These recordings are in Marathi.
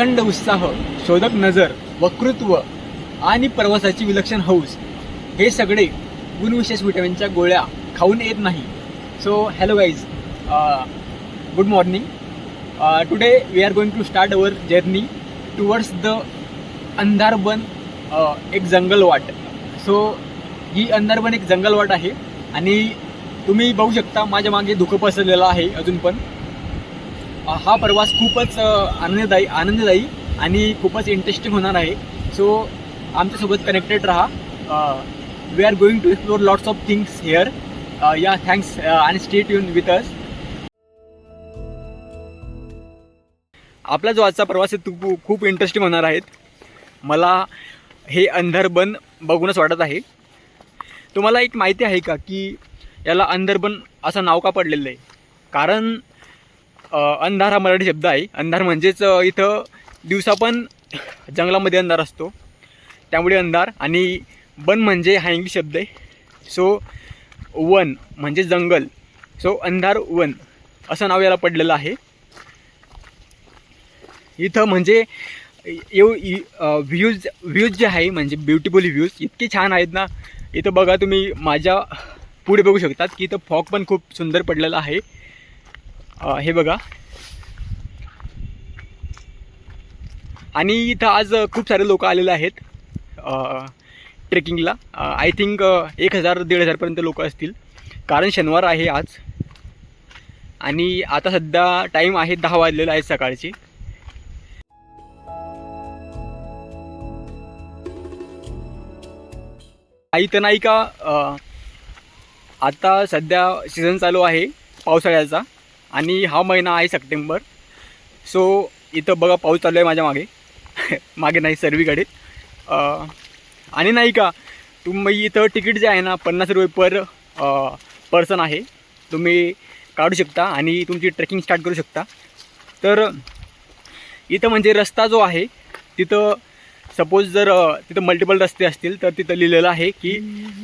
अखंड उत्साह शोधक नजर वक्तृत्व आणि प्रवासाची विलक्षण हौस हे सगळे गुणविशेष विटॅमिनच्या गोळ्या खाऊन येत नाही. So hello guys good morning today we are going to start our journey towards the Andharban एक जंगल वाट. सो ही अंधारबन एक जंगल वाट आहे आणि तुम्ही बघू शकता माझ्या मागे धुकं पसरलेलं आहे अजून पण. हा प्रवास खूपच आनंददायी आनंददायी आणि खूपच इंटरेस्टिंग होणार आहे. सो आमच्यासोबत कनेक्टेड राहा. We are going to explore lots of things here yeah thanks आणि स्टेट युन विथ अस आपला जो आजचा प्रवास आहे तो खूप इंटरेस्टिंग होणार आहेत मला हे अंधरबन बघूनच वाटत आहे. तुम्हाला एक माहिती आहे का की याला अंधरबन असं नाव का पडलेलं आहे? कारण अंधार हा मराठी शब्द आहे. अंधार म्हणजेच इथं दिवसा पण जंगलामध्ये अंधार असतो. त्यामुळे अंधार आणि बन म्हणजे हा इंग्लिश शब्द आहे. सो वन म्हणजे जंगल. सो अंधार वन असं नाव याला पडलेलं आहे. इथं म्हणजे येऊ व्ह्यूज व्ह्यूज जे आहे म्हणजे ब्युटिफुल व्ह्यूज इतके छान आहेत ना. इथं बघा तुम्ही माझ्या पुढे बघू शकतात की इथं फॉग पण खूप सुंदर पडलेला आहे. हे बघा. आणि इथं आज खूप सारे लोक आलेले आहेत ट्रेकिंगला आय थिंक एक हजार दीड हजारपर्यंत लोक असतील. कारण शनिवार आहे आज. आणि आता सध्या टाईम आहे दहा वाजलेला आहे सकाळची. आई तर नाही का आता सध्या सीझन चालू आहे पावसाळ्याचा. आणि हा महिना आहे सप्टेंबर. सो इथं बघा पाऊस चालू आहे माझ्या मागे. मागे नाही सर्वीकडे. आणि नाही का तुम्ही इथं तिकीट जे आहे ना पन्नास रुपये पर पर्सन आहे. तुम्ही काढू शकता आणि तुमची ट्रेकिंग स्टार्ट करू शकता. तर इथं म्हणजे रस्ता जो आहे तिथं सपोज जर तिथं मल्टिपल रस्ते असतील तर तिथं लिहिलेलं आहे की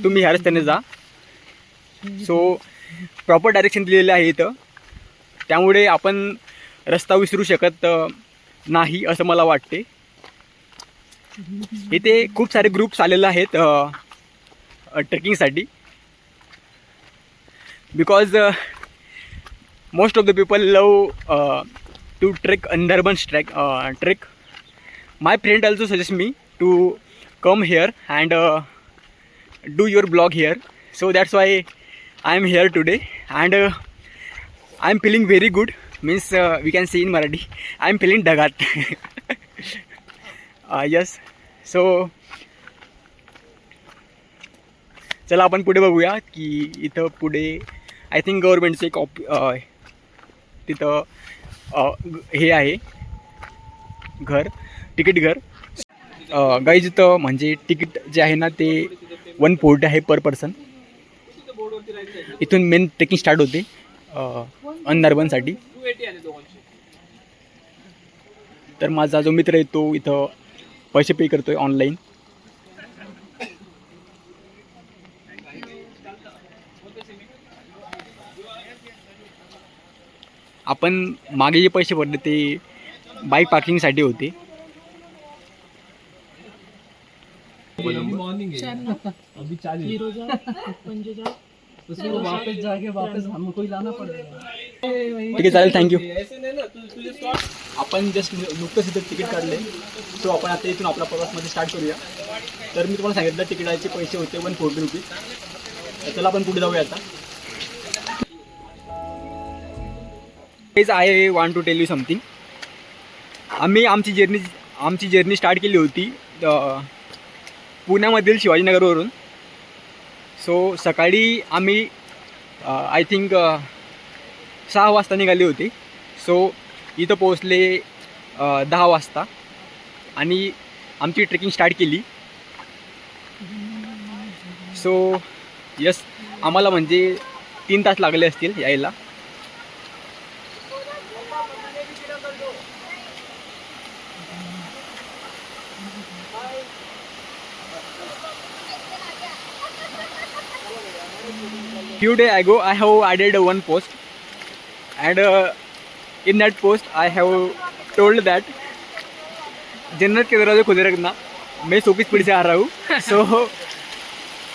तुम्ही ह्या रस्त्याने जा. सो प्रॉपर डायरेक्शन दिलेलं आहे इथं. त्यामुळे आपण रस्ता विसरू शकत नाही असं मला वाटते. इथे खूप सारे ग्रुप्स आलेले आहेत ट्रेकिंगसाठी because most of the people love to trek Andharban track trek my friend also suggest me to come here and do your blog here so that's why I am here today and I am feeling very good means we can see in Marathi I am feeling ढगात yes so चला आपण पुढे बघूया की इथं पुढे आय थिंक गव्हर्मेंटचं एक ऑप uh, तिथं uh, हे आहे. घर तिकीट घर. Uh, गाईज इथं म्हणजे तिकीट जे आहे ना ते वन फोर्टी आहे पर पर्सन इथून मेन ट्रेकिंग स्टार्ट होते. अंधारबनसाठी तर माझा जो मित्र आहे तो इथं पैसे पे करतोय ऑनलाईन आपण मागे जे पैसे भरले ते बाईक पार्किंगसाठी होते. मॉर्निंग उसको वापस जाके वापस हमको ही लाना पड़ेगा। ठीक आहे चालेल थँक्यू ऐसे नहीं ना तू तुझे स्टॉप आपण जस्ट नुकतंच इथं तिकीट काढले. सो आपण आता इथून आपला प्रवासमध्ये स्टार्ट करूया. तर मी तुम्हाला सांगितलं तिकिटाचे पैसे होते वन फोर्टी रुपीज तर चला आपण पुढे जाऊया आता. तेच I want to tell you something आम्ही आमची जर्नी आमची जर्नी स्टार्ट केली होती पुण्यामधील शिवाजीनगरवरून. सो सकाळी आम्ही आय थिंक सहा वाजता निघाली होती. सो इथं पोहोचले दहा वाजता. आणि आमची ट्रेकिंग स्टार्ट केली. सो यस आम्हाला म्हणजे तीन तास लागले असतील यायला. Few day ago i have added one post. And uh, in that post i have told that जन्नत के दरवाजे खुले रखना मैं सौ की स्पीड से आ रहा हूँ so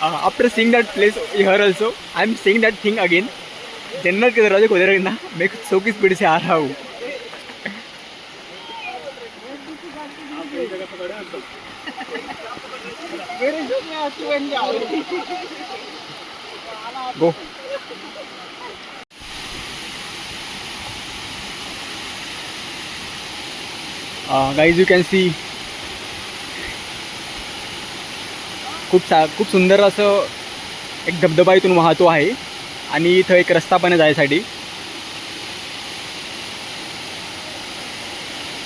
after seeing that place here also I am seeing that thing again जन्नत के दरवाजे खुले रखना मैं सौ की स्पीड से आ रहा हूँ go guys you can see खूप सा खूप सुंदर असं एक धबधबा इथून वाहतो आहे. आणि इथं एक रस्ता पण जायसाठी.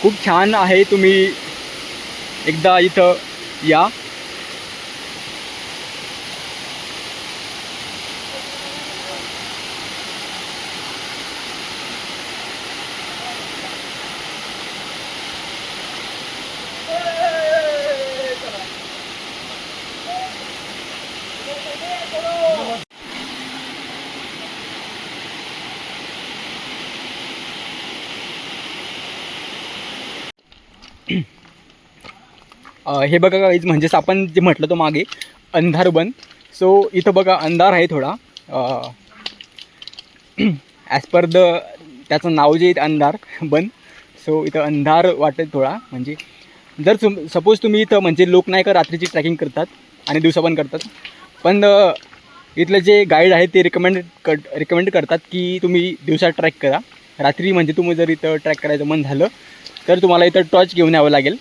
खूप छान आहे तुम्ही एकदा इथं या. हे बघा काहीच म्हणजेच आपण जे म्हटलं तो मागे अंधार बन सो इथं बघा अंधार आहे थोडा. ॲज पर द त्याचं नाव जे आहे अंधार बन सो इथं अंधार वाटेल थोडा. म्हणजे जर तुम सपोज तुम्ही इथं म्हणजे लोक नाही का रात्रीची ट्रॅकिंग करतात आणि दिवसा पण करतात. पण इथले जे गाईड आहेत ते रिकमेंड कर रिकमेंड करतात की तुम्ही दिवसा ट्रॅक करा. रात्री म्हणजे तुम्ही जर इथं ट्रॅक करायचं मन झालं तर तुम्हाला इथं टॉर्च घेऊन यावं लागेल.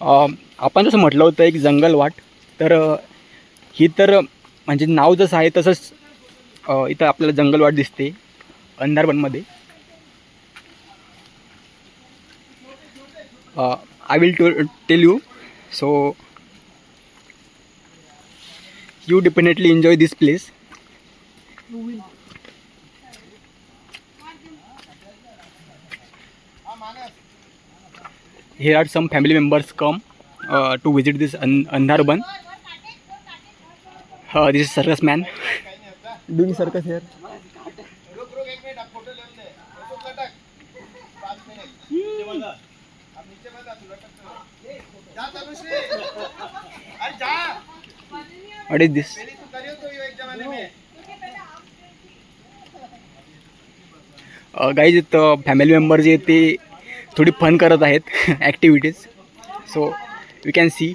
आपण जसं म्हटलं होतं एक जंगलवाट तर ही तर म्हणजे नाव जसं आहे तसंच इथं आपल्याला जंगलवाट दिसते अंधारबनमध्ये I will to tell you so you definitely enjoy this place here are some family members come uh, to visit this An- Andharban. Uh, this is circus man doing circus here. What is this? Guys family member जे ते थोडी फन करत आहेत activities so you can see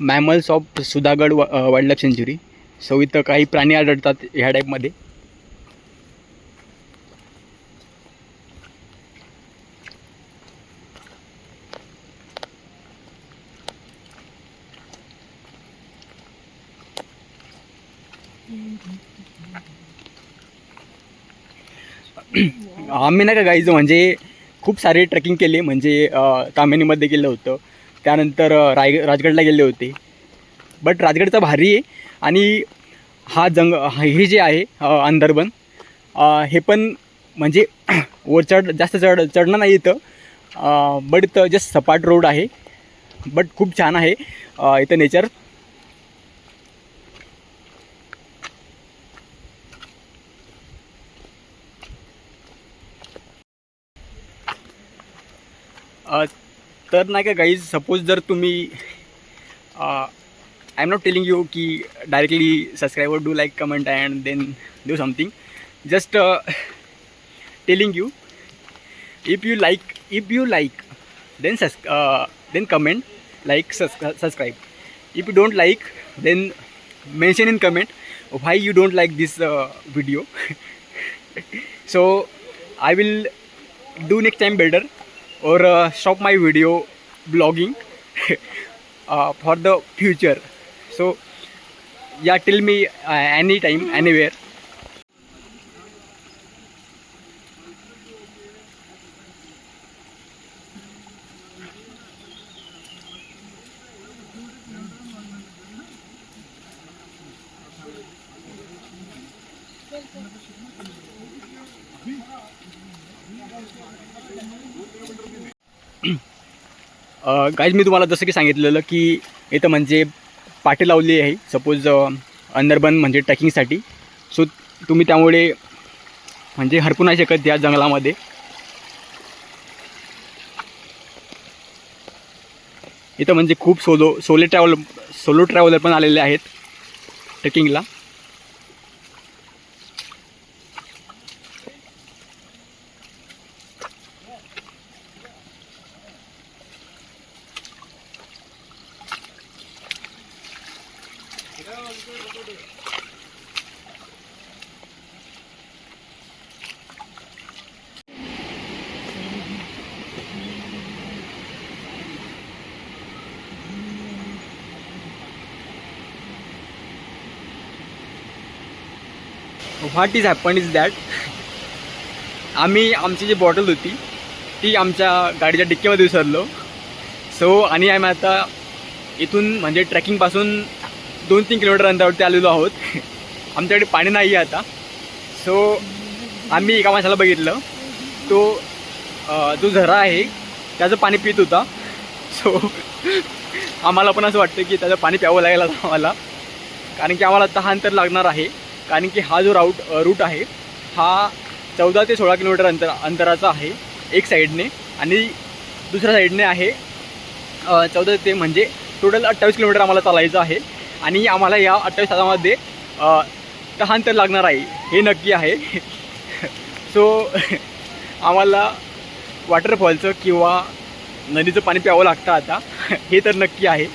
mammals of Sudhagad wildlife sanctuary so इथं काही प्राणी आढळतात ह्या टाईपमध्ये आम्ही नाही का गाईज म्हणजे खूप सारे ट्रेकिंग केले. म्हणजे तामिनीमध्ये गेलं होतं. त्यानंतर राय राजगडला गेले होते. बट राजगडचा भारी आहे. आणि हा जंग हे जे आहे अंदरबन हे पण म्हणजे वर चढ जास्त चढ चढणं नाही इथं. बट इथं जस्ट सपाट रोड आहे. बट खूप छान आहे. इथं नेचर तर नाही का गाईज सपोज जर तुम्ही I am not telling you की directly subscriber do like comment and then do something just telling you if you like if you like then sauce then comment like subscribe if you don't like then mention in comment why you don't like this video so I will do next time better और shop my video blogging for the future so yeah tell me any time any where guys मी तुम्हाला जसं की सांगितलेलं की इथं म्हणजे पाटे लावली आहे. सपोज अंदरबन म्हणजे ट्रॅकिंगसाठी सो तुम्ही त्यामुळे म्हणजे हरपू नाही शकत या जंगलामध्ये. इथं म्हणजे खूप solo sole travel solo traveller पण आलेले आहेत ट्रेकिंगला what is happen is that आम्ही आमची जी बॉटल होती ती आमच्या गाडीच्या डिक्कीमध्ये विसरलो. सो आणि आम्ही आता इथून म्हणजे ट्रॅकिंगपासून दोन तीन किलोमीटर अंतरावरती आलेलो आहोत. आमच्याकडे पाणी नाही आहे आता. सो आम्ही एका माणसाला बघितलं. तो जो झरा आहे त्याचं पाणी पित होता. सो आम्हाला पण असं वाटतं की त्याचं पाणी प्यावं लागेल आता आम्हाला. कारण की आम्हाला तहान तर लागणार आहे. कारण की हा जो राऊट रूट आहे हा चौदा ते सोळा किलोमीटर अंतर अंतराचा आहे एक साईडने. आणि दुसऱ्या साईडने आहे चौदा ते म्हणजे टोटल अठ्ठावीस किलोमीटर आम्हाला चालायचं आहे. आणि आम्हाला या अठ्ठावीस तासामध्ये तहान तर लागणार आहे हे नक्की आहे. सो आम्हाला वॉटरफॉलचं किंवा नदीचं पाणी प्यावं लागतं आता. हे तर नक्की आहे.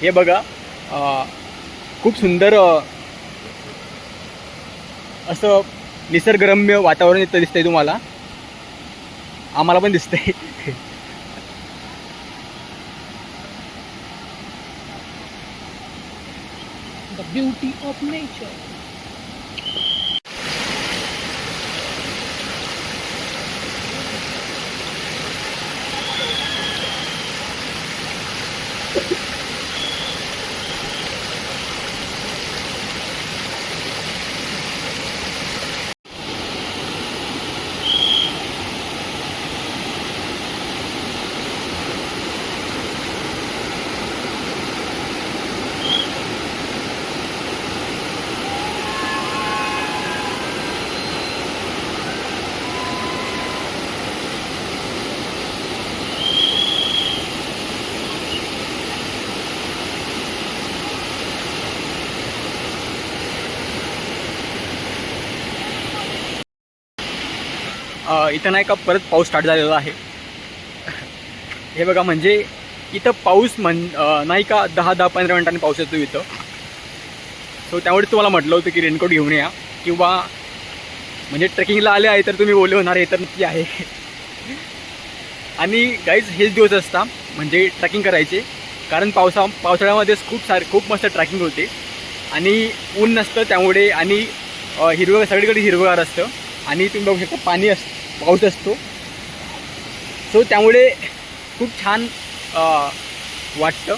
हे बघा खूप सुंदर असं निसर्गरम्य वातावरण इथं दिसतंय तुम्हाला. आम्हाला पण दिसतंय. Beauty of nature. इथं नाही का परत पाऊस स्टार्ट झालेला आहे. हे बघा म्हणजे इथं पाऊस म्हण नाही का दहा दहा पंधरा मिनिटांनी पाऊस येतो इथं. सो त्यामुळे तुम्हाला म्हटलं होतं की रेनकोट घेऊन या किंवा म्हणजे ट्रेकिंगला आले आहे तर तुम्ही ओले होणार हे तर नक्की आहे. आणि गाईज हेच दिवस असता म्हणजे ट्रॅकिंग करायचे. कारण पावसा पावसाळ्यामध्येच खूप सार खूप मस्त ट्रॅकिंग होते. आणि ऊन नसतं त्यामुळे आणि हिरवं सगळीकडे हिरवगार असतं. आणि तुम्ही बघू शकता पाणी असतं. पाऊस असतो. सो त्यामुळे खूप छान वाटतं.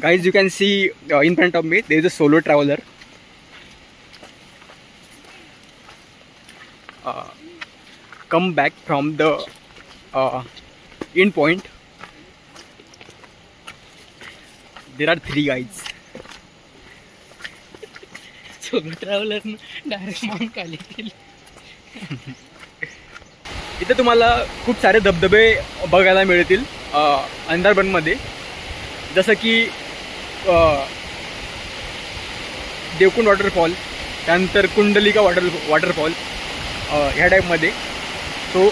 Guys you can see uh, in front of me there is a solo traveler uh, come back from the uh, end point there are three guys solo traveller direct mount खाली केली इथे तुम्हाला खूप सारे धबधबे बघायला मिळतील अ, अंदरबनमध्ये जसं की देवकुंड वॉटरफॉल त्यानंतर कुंडलिका वॉटर वॉटरफॉल ह्या टाईपमध्ये सो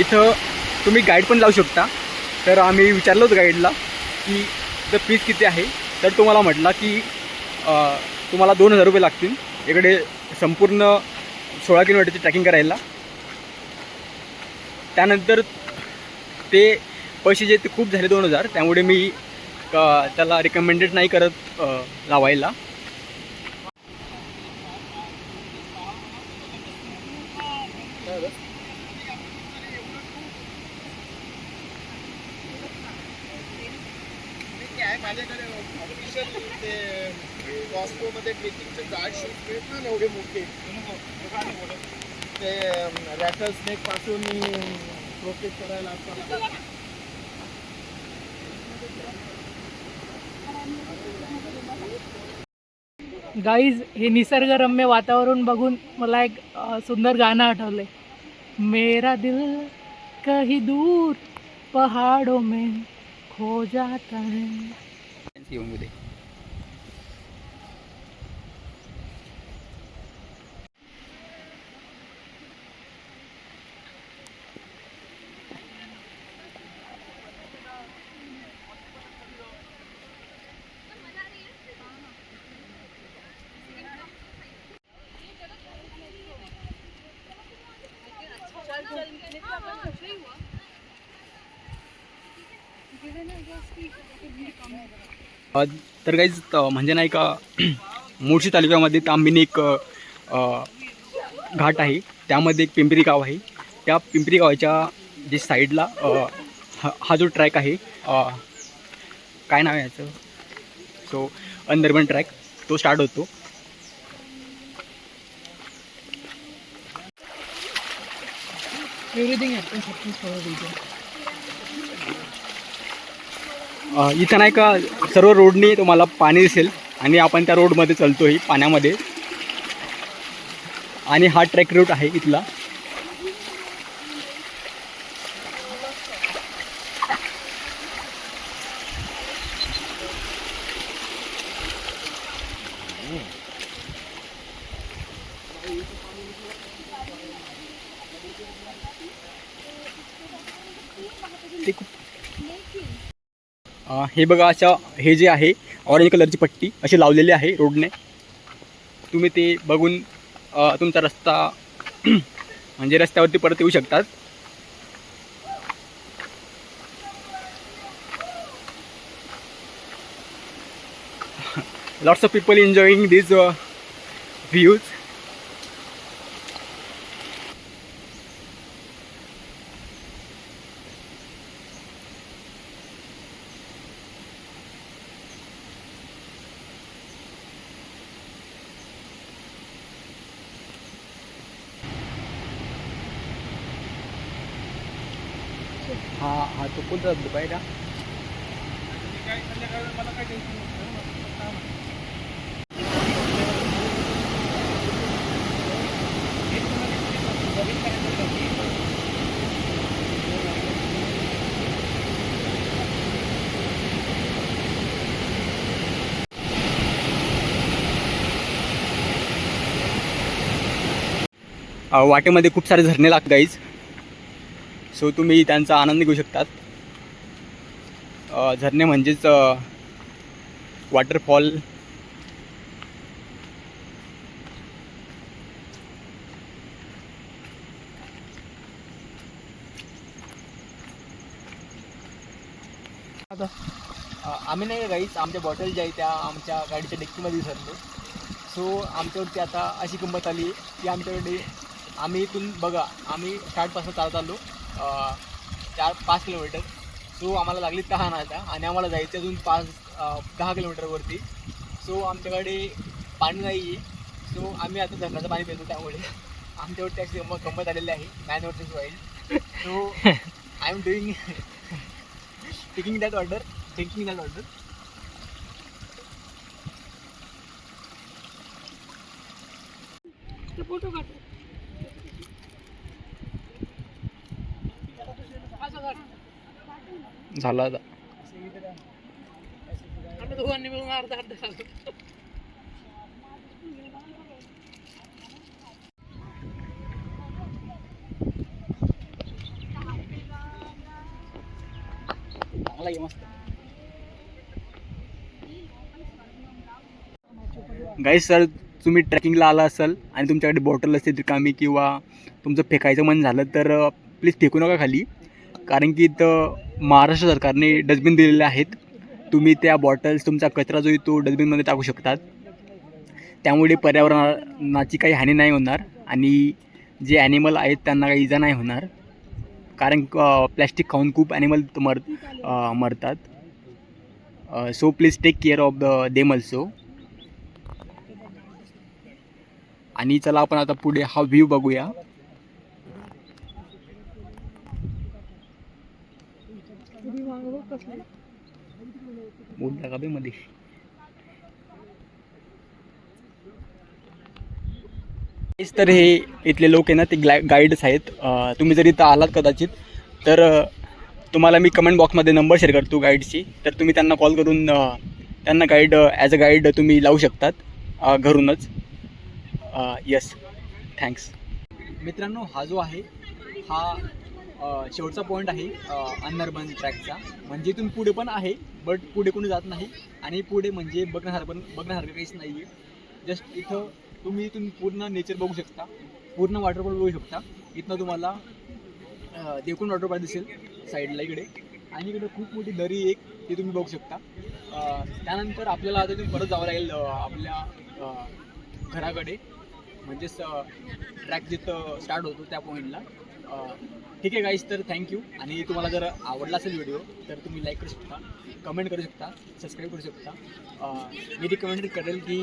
इथं तुम्ही गाईड पण लावू शकता. तर आम्ही विचारलं होतं गाईडला की जर फीज किती आहे? तर तुम्हाला म्हटला की तुम्हाला दोन हजार रुपये लागतील. इकडे संपूर्ण सोळा किलोमीटरची ट्रॅकिंग करायला. त्यानंतर ते पैसे जे ते खूप झाले दोन हजार. त्यामुळे मी का त्याला रिकमेंडेड नाही करत लावायला? गार्ड शूट मिळत ना एवढे मोठे ते रॅटर स्नेकपासून प्रोटेक्ट करायला गाईज हे निसर्गरम्य वातावरण बघून मला एक सुंदर गाणं आठवलंय. मेरा दिल कही दूर पहाड़ों में खो जाता है. तर काहीच म्हणजे नाही का मुळशी तालुक्यामध्ये तांबिनी एक घाट आहे. त्यामध्ये एक पिंपरी गाव आहे. त्या पिंपरी गावाच्या जे साईडला हा जो ट्रॅक आहे काय नाव आहे याचं? सो अंदरबन ट्रॅक तो स्टार्ट होतो. Everything happens happens for reason uh, इथं नाही का सर्व रोडनी तुम्हाला पाणी दिसेल आणि आपण त्या रोडमध्ये चालतोय पाण्यामध्ये. आणि हा ट्रॅक रूट आहे इथला. हे बघा अशा हे जे आहे ऑरेंज कलरची पट्टी अशी लावलेली आहे रोडने. तुम्ही ते बघून तुमचा रस्ता म्हणजे रस्त्यावरती परत येऊ शकतात. Lots of people enjoying this views हा हा तो कोणता धबधबा आहे का वाटेमध्ये खूप सारे झरणे लागत गाईज सो तुम्ही त्यांचा आनंद घेऊ शकतात. झरणे म्हणजेच वॉटरफॉल आता आम्ही नाही गाईच आमच्या बॉटल ज्या आहेत त्या आमच्या गाडीच्या डिक्कीमध्ये विसरलो सो आमच्यावरती आता अशी किंमत आली की आमच्याकडे आम्ही इथून बघा आम्ही स्टार्टपासून चालत आलो. चार पाच किलोमीटर. सो आम्हाला लागली तहान आता. आणि आम्हाला जायचं अजून पाच दहा किलोमीटरवरती सो आमच्याकडे पाणी नाही आहे. सो आम्ही आता धरणाचं पाणी पितो त्यामुळे. आमच्यावर टॅक्सी गंमत गंमत आलेली आहे. Man versus wild so I am doing taking that order taking that order photo काढतो झाला आता. दोघांनी मिळून अर्धा अर्धा खाल्लो चांगला आहे मस्त. गाईस सर तुम्ही ट्रेकिंगला आला असाल आणि तुमच्याकडे बॉटल असेल रिकामी किंवा तुमचं फेकायचं मन झालं तर प्लीज फेकू नका खाली. कारण की इथं महाराष्ट्र सरकारने डस्टबिन दिलेले आहेत. तुम्ही त्या बॉटल्स तुमचा कचरा जो आहे तो डस्टबिनमध्ये टाकू शकतात. त्यामुळे पर्यावरणाची काही हानी नाही होणार आणि जे ॲनिमल आहेत त्यांना काही इजा नाही होणार. कारण प्लॅस्टिक खाऊन खूप ॲनिमल मर मरतात. So please take care of the them also आणि चला आपण आता पुढे हा व्ह्यू बघूया. का बे मध्ये? तेच तर हे इथले लोक आहे ना ते ग्ला गाईड्स आहेत. तुम्ही जर इथं आलात कदाचित तर तुम्हाला मी कमेंट बॉक्समध्ये नंबर शेअर करतो गाईडची तर तुम्ही त्यांना कॉल करून त्यांना गाईड ॲज अ गाईड तुम्ही लावू शकतात घरूनच. यस थँक्स मित्रांनो हा जो आहे हा शेवटचा पॉईंट आहे अन्नरबन ट्रॅकचा म्हणजे इथून पुढे पण आहे बट पुढे कोणी जात नाही. आणि पुढे म्हणजे बघण्यासारखं पण बघण्यासारखं काहीच नाही आहे जस्ट इथं तुम्ही इथून पूर्ण नेचर बघू शकता. पूर्ण वॉटरफॉल बघू शकता. इथनं तुम्हाला अ, देवकुंड वॉटरफॉल दिसेल साईडला इकडे. आणि इकडे खूप मोठी दरी एक ते तुम्ही बघू शकता. त्यानंतर आपल्याला आता तुम्ही परत जावं लागेल आपल्या घराकडे. म्हणजेच ट्रॅक जिथं स्टार्ट होतो त्या पॉईंटला ठीक आहे गाईज तर थँक्यू आणि तुम्हाला जर आवडला असेल व्हिडिओ तर तुम्ही लाईक करू शकता कमेंट करू शकता सबस्क्राईब करू शकता. मी मी रिकमेंड करेल की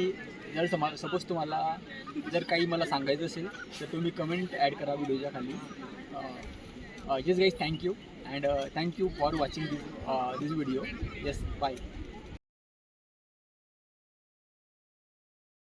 जर समा सपोज तुम्हाला जर काही मला सांगायचं असेल तर तुम्ही कमेंट ॲड करा व्हिडिओच्या खाली. Yes guys thank you and thank you for watching this this video yes bye